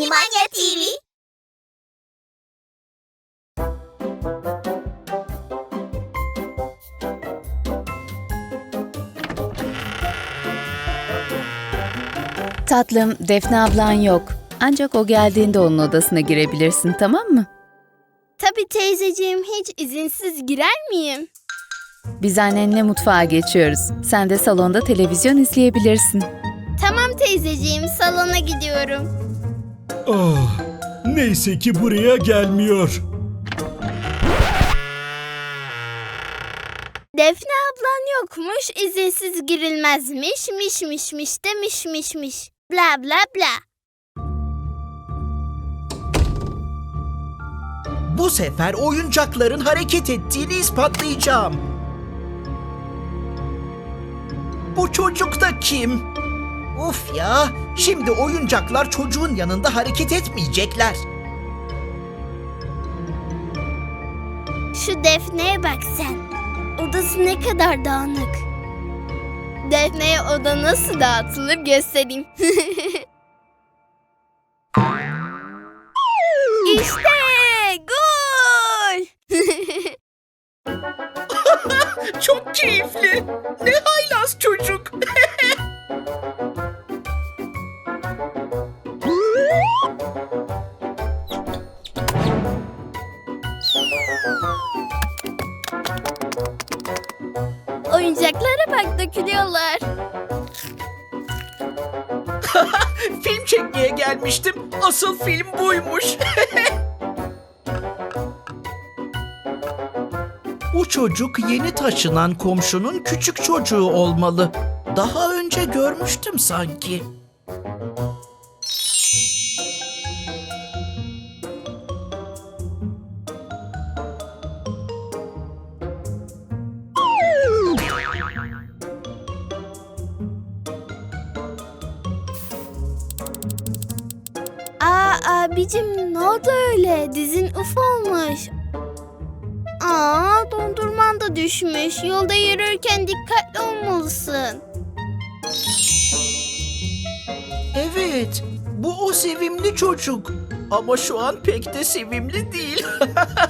Animania TV. Tatlım, Defne ablan yok. Ancak o geldiğinde onun odasına girebilirsin, tamam mı? Tabii teyzeciğim hiç izinsiz girer miyim? Biz annenle mutfağa geçiyoruz. Sen de salonda televizyon izleyebilirsin. Tamam teyzeciğim salona gidiyorum. Ah, neyse ki buraya gelmiyor. Defne ablan yokmuş izinsiz girilmezmiş miş miş miş demiş miş miş. Bla bla bla. Bu sefer oyuncakların hareket ettiğini ispatlayacağım. Bu çocuk da kim? Uf ya, şimdi oyuncaklar çocuğun yanında hareket etmeyecekler. Şu Defne'ye bak sen. Odası ne kadar dağınık. Defne'ye oda nasıl dağıtılır göstereyim. işte gol. Çok keyifli. Ne haylaz çocuk. Oyuncaklara bak dökülüyorlar. Film çekmeye gelmiştim. Asıl film buymuş. Bu çocuk yeni taşınan komşunun küçük çocuğu olmalı. Daha önce görmüştüm sanki. Abicim ne oldu öyle? Dizin uf olmuş. Aa dondurman da düşmüş. Yolda yürürken dikkatli olmalısın. Evet, bu o sevimli çocuk. Ama şu an pek de sevimli değil.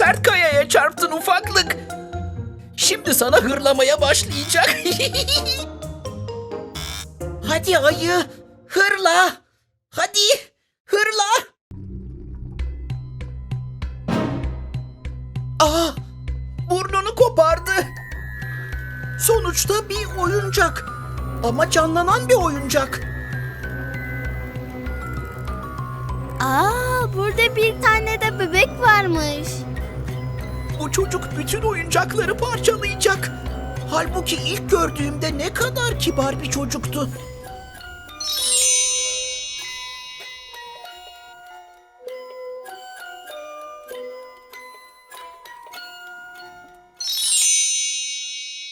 sert kayaya çarptın ufaklık. Şimdi sana hırlamaya başlayacak. Hadi ayı, hırla. Hadi, hırla. Aa, burnunu kopardı. Sonuçta bir oyuncak. Ama canlanan bir oyuncak. Aa burada bir tane de bebek varmış. Bu çocuk bütün oyuncakları parçalayacak. Halbuki ilk gördüğümde ne kadar kibar bir çocuktu.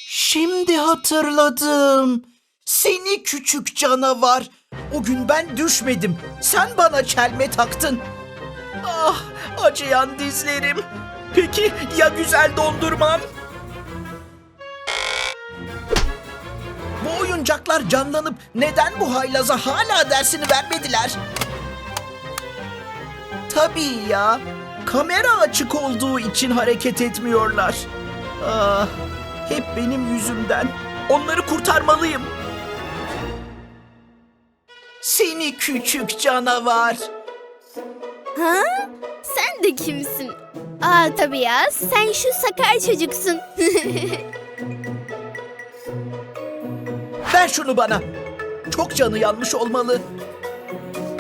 Şimdi hatırladım. Seni küçük canavar. O gün ben düşmedim. Sen bana çelme taktın. Ah, acıyan dizlerim. Peki ya güzel dondurmam? Bu oyuncaklar canlanıp neden bu haylaza hala dersini vermediler? Tabii ya. Kamera açık olduğu için hareket etmiyorlar. Ah, hep benim yüzümden. Onları kurtarmalıyım. Seni küçük canavar. Ha? Sen de kimsin? Aa tabii ya sen şu sakar çocuksun. Ver şunu bana. Çok canı yanmış olmalı.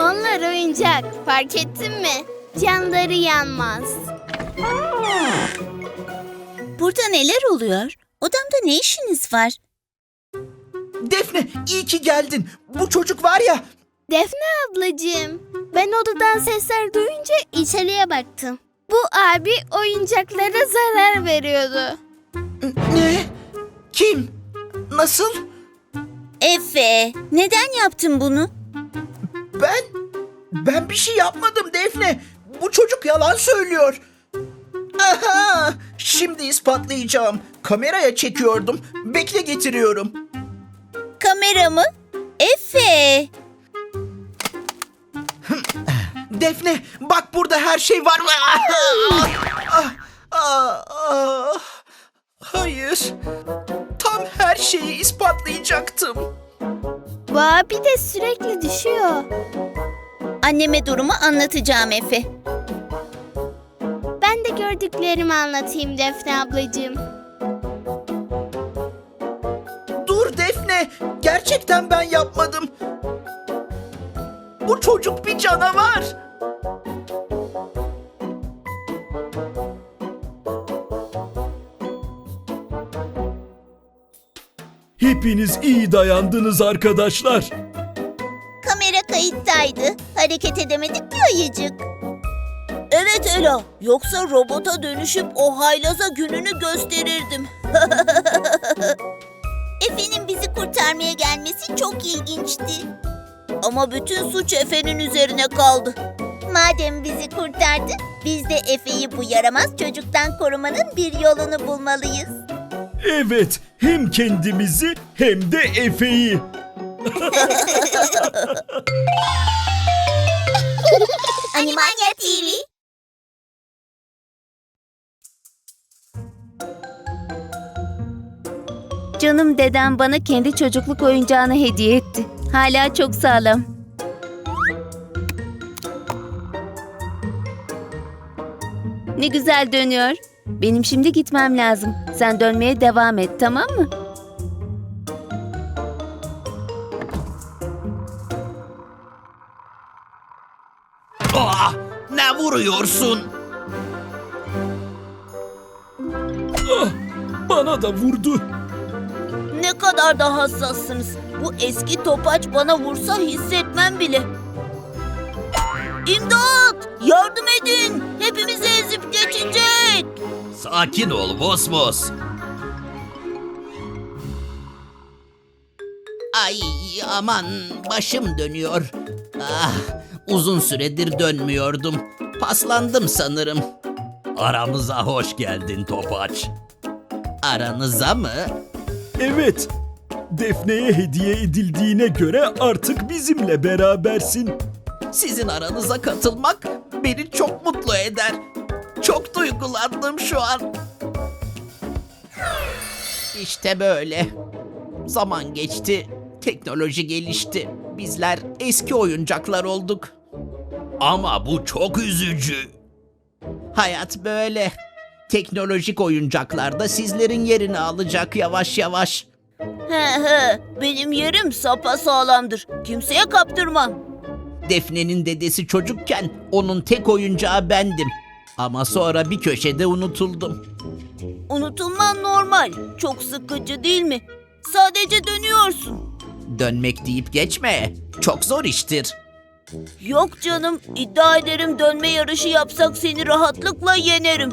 Onlar oyuncak fark ettin mi? Canları yanmaz. Burada neler oluyor? Odamda ne işiniz var? Defne iyi ki geldin. Bu çocuk var ya Defne ablacığım ben odadan sesler duyunca içeriye baktım. Bu abi oyuncaklara zarar veriyordu. Ne? Kim? Nasıl? Efe, neden yaptın bunu? Ben Ben bir şey yapmadım Defne. Bu çocuk yalan söylüyor. Aha! Şimdi ispatlayacağım. Kameraya çekiyordum. Bekle getiriyorum. Kamera mı? Efe. Defne bak burada her şey var. Ah, ah, ah. Hayır. Tam her şeyi ispatlayacaktım. Bu abi de sürekli düşüyor. Anneme durumu anlatacağım Efe. Ben de gördüklerimi anlatayım Defne ablacığım. Dur Defne. Gerçekten ben yapmadım. Bu çocuk bir canavar. Hepiniz iyi dayandınız arkadaşlar. Kamera kayıttaydı. Hareket edemedik ya ayıcık. Evet Ela. Yoksa robota dönüşüp o haylaza gününü gösterirdim. Efe'nin bizi kurtarmaya gelmesi çok ilginçti. Ama bütün suç Efe'nin üzerine kaldı. Madem bizi kurtardı, biz de Efe'yi bu yaramaz çocuktan korumanın bir yolunu bulmalıyız. Evet, hem kendimizi hem de Efe'yi. Animania TV Canım dedem bana kendi çocukluk oyuncağını hediye etti. Hala çok sağlam. Ne güzel dönüyor. Benim şimdi gitmem lazım. Sen dönmeye devam et, tamam mı? Ah, ne vuruyorsun? Bana da vurdu. Ne kadar da hassassınız. Bu eski topaç bana vursa hissetmem bile. İmdat! Yardım edin! Hepimizi ezip geçecek! Sakin ol Vosvos. Ay aman başım dönüyor. Ah uzun süredir dönmüyordum. Paslandım sanırım. Aramıza hoş geldin Topaç. Aranıza mı? Evet, Defne'ye hediye edildiğine göre artık bizimle berabersin. Sizin aranıza katılmak beni çok mutlu eder. Çok duygulandım şu an. İşte böyle. Zaman geçti, teknoloji gelişti. Bizler eski oyuncaklar olduk. Ama bu çok üzücü. Hayat böyle. Teknolojik oyuncaklar da sizlerin yerini alacak yavaş yavaş. He he, benim yerim sapa sağlamdır. Kimseye kaptırmam. Defne'nin dedesi çocukken onun tek oyuncağı bendim. Ama sonra bir köşede unutuldum. Unutulman normal. Çok sıkıcı değil mi? Sadece dönüyorsun. Dönmek deyip geçme. Çok zor iştir. Yok canım, iddia ederim dönme yarışı yapsak seni rahatlıkla yenerim.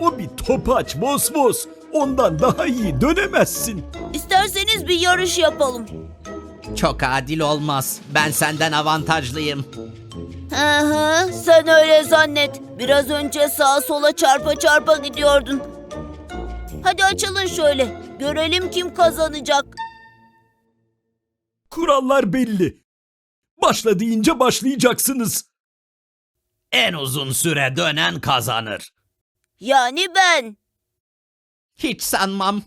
O bir topaç vos. Ondan daha iyi dönemezsin. İsterseniz bir yarış yapalım. Çok adil olmaz. Ben senden avantajlıyım. Hı hı, sen öyle zannet. Biraz önce sağa sola çarpa çarpa gidiyordun. Hadi açılın şöyle. Görelim kim kazanacak. Kurallar belli. Başla deyince başlayacaksınız. En uzun süre dönen kazanır. Yani ben. Hiç sanmam.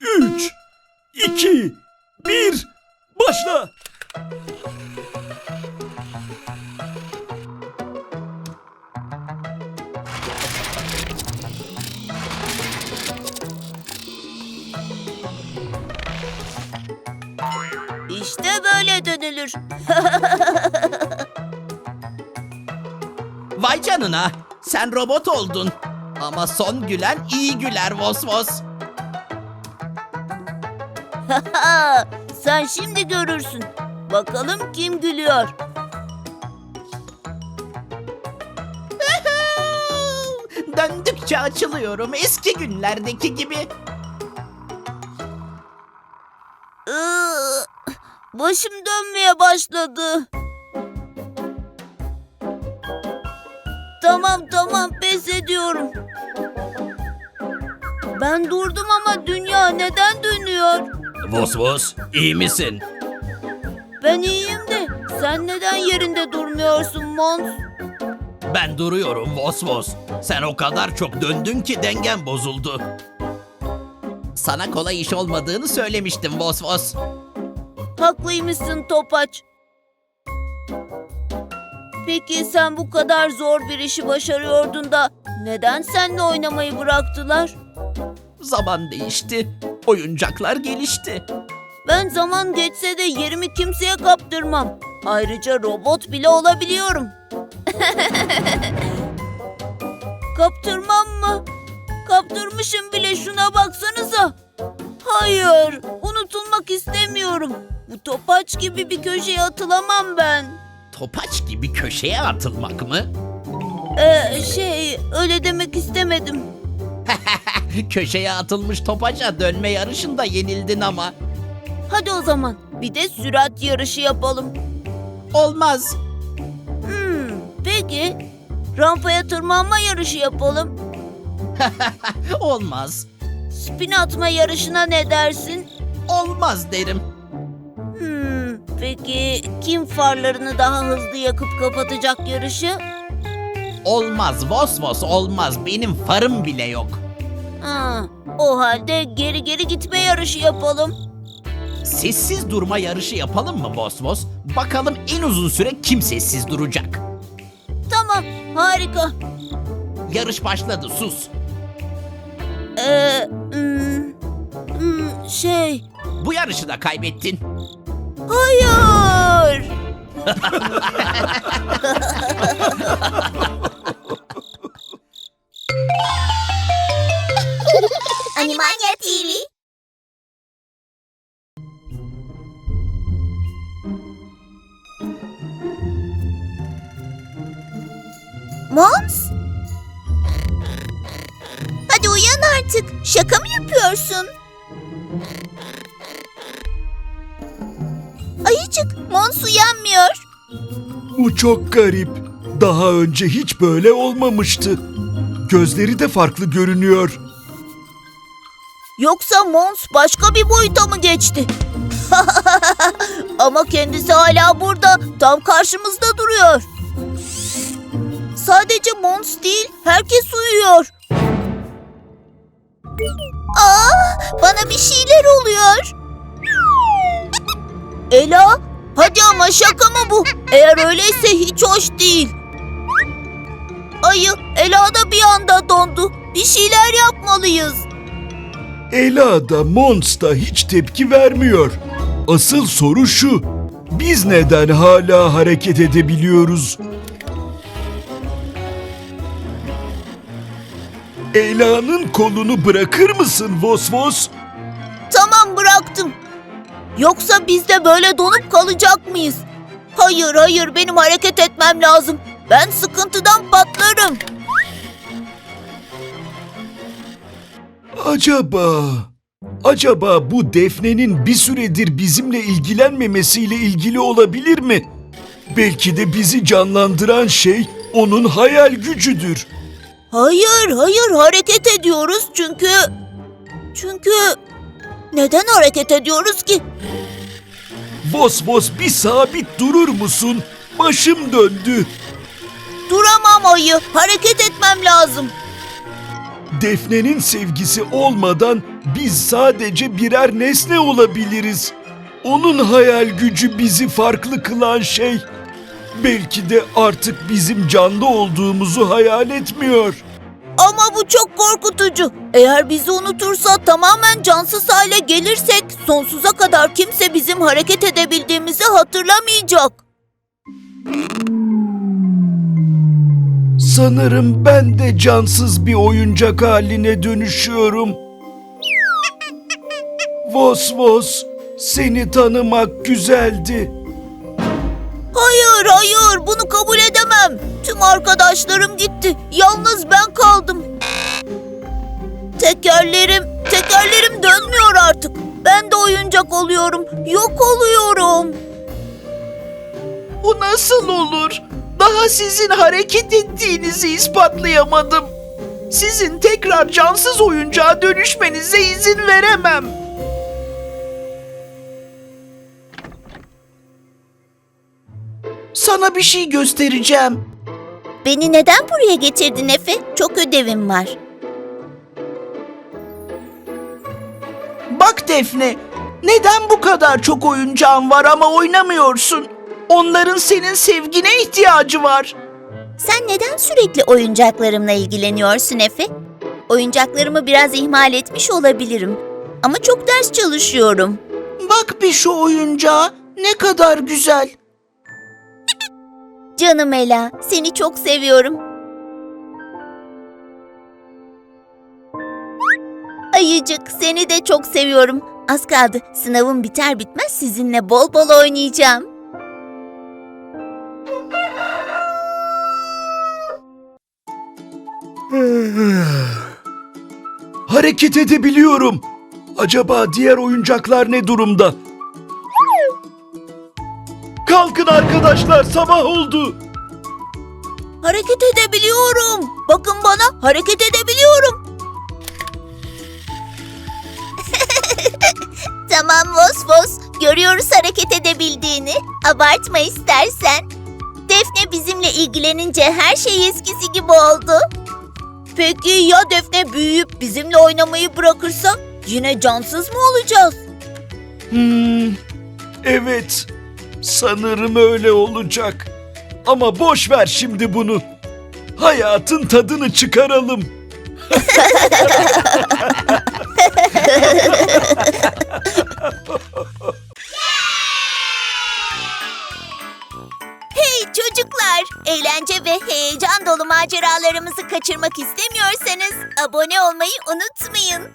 3, 2, 1, başla. Dönülür. Vay canına. Sen robot oldun. Ama son gülen iyi güler Vos Vos. Sen şimdi görürsün. Bakalım kim gülüyor. Döndükçe açılıyorum eski günlerdeki gibi. Iı, Başım dönmeye başladı. Tamam tamam pes ediyorum. Ben durdum ama dünya neden dönüyor? Vos vos iyi misin? Ben iyiyim de sen neden yerinde durmuyorsun Mons? Ben duruyorum Vos Vos. Sen o kadar çok döndün ki dengen bozuldu. Sana kolay iş olmadığını söylemiştim Vos Vos. Haklıymışsın Topaç. Peki sen bu kadar zor bir işi başarıyordun da neden seninle oynamayı bıraktılar? Zaman değişti. Oyuncaklar gelişti. Ben zaman geçse de yerimi kimseye kaptırmam. Ayrıca robot bile olabiliyorum. Kaptırmam mı? Kaptırmışım bile şuna baksanıza. Hayır, unutulmak istemiyorum. Bu topaç gibi bir köşeye atılamam ben. Topaç gibi köşeye atılmak mı? Ee, şey, öyle demek istemedim. köşeye atılmış topaca dönme yarışında yenildin ama. Hadi o zaman bir de sürat yarışı yapalım. Olmaz. Hmm, peki. Rampaya tırmanma yarışı yapalım. Olmaz. Spin atma yarışına ne dersin? Olmaz derim. Hmm, peki kim farlarını daha hızlı yakıp kapatacak yarışı? Olmaz Vos Vos olmaz. Benim farım bile yok. Ha, o halde geri geri gitme yarışı yapalım. Sessiz durma yarışı yapalım mı Vos Vos? Bakalım en uzun süre kim sessiz duracak? Tamam, harika. Yarış başladı sus. Ee, şey, Bu yarışı da kaybettin. hayır. Animania TV. Mons? Hadi uyan artık. Şaka mı yapıyorsun? Ayıcık, Mons uyanmıyor. Bu çok garip. Daha önce hiç böyle olmamıştı. Gözleri de farklı görünüyor. Yoksa Mons başka bir boyuta mı geçti? Ama kendisi hala burada, tam karşımızda duruyor. Sadece Mons değil, herkes uyuyor. Aa, bana bir şeyler oluyor. Ela, hadi ama şaka mı bu? Eğer öyleyse hiç hoş değil. Ayı, Ela da bir anda dondu. Bir şeyler yapmalıyız. Ela da Mons da hiç tepki vermiyor. Asıl soru şu. Biz neden hala hareket edebiliyoruz? Ela'nın kolunu bırakır mısın Vos Vos? Tamam bıraktım. Yoksa biz de böyle donup kalacak mıyız? Hayır hayır benim hareket etmem lazım. Ben sıkıntıdan patlarım. Acaba... Acaba bu Defne'nin bir süredir bizimle ilgilenmemesiyle ilgili olabilir mi? Belki de bizi canlandıran şey onun hayal gücüdür. Hayır hayır hareket ediyoruz çünkü... Çünkü... Neden hareket ediyoruz ki? Vos Vos bir sabit durur musun? Başım döndü. Duramam ayı. Hareket etmem lazım. Defne'nin sevgisi olmadan biz sadece birer nesne olabiliriz. Onun hayal gücü bizi farklı kılan şey. Belki de artık bizim canlı olduğumuzu hayal etmiyor. Ama bu çok korkutucu. Eğer bizi unutursa tamamen cansız hale gelirsek sonsuza kadar kimse bizim hareket edebildiğimizi hatırlamayacak. Sanırım ben de cansız bir oyuncak haline dönüşüyorum. Vos Vos, seni tanımak güzeldi. Bunu kabul edemem. Tüm arkadaşlarım gitti. Yalnız ben kaldım. Tekerlerim, tekerlerim dönmüyor artık. Ben de oyuncak oluyorum. Yok oluyorum. Bu nasıl olur? Daha sizin hareket ettiğinizi ispatlayamadım. Sizin tekrar cansız oyuncağa dönüşmenize izin veremem. Sana bir şey göstereceğim. Beni neden buraya getirdin Efe? Çok ödevim var. Bak Defne, neden bu kadar çok oyuncağın var ama oynamıyorsun? Onların senin sevgine ihtiyacı var. Sen neden sürekli oyuncaklarımla ilgileniyorsun Efe? Oyuncaklarımı biraz ihmal etmiş olabilirim. Ama çok ders çalışıyorum. Bak bir şu oyuncağa, ne kadar güzel. Canım Ela, seni çok seviyorum. Ayıcık, seni de çok seviyorum. Az kaldı. Sınavım biter bitmez sizinle bol bol oynayacağım. Hareket edebiliyorum. Acaba diğer oyuncaklar ne durumda? Arkadaşlar sabah oldu. Hareket edebiliyorum. Bakın bana, hareket edebiliyorum. tamam Vos Vos, görüyoruz hareket edebildiğini. Abartma istersen. Defne bizimle ilgilenince her şey eskisi gibi oldu. Peki ya Defne büyüyüp bizimle oynamayı bırakırsa yine cansız mı olacağız? Hmm, evet. Sanırım öyle olacak. Ama boş ver şimdi bunu. Hayatın tadını çıkaralım. Hey çocuklar, eğlence ve heyecan dolu maceralarımızı kaçırmak istemiyorsanız abone olmayı unutmayın.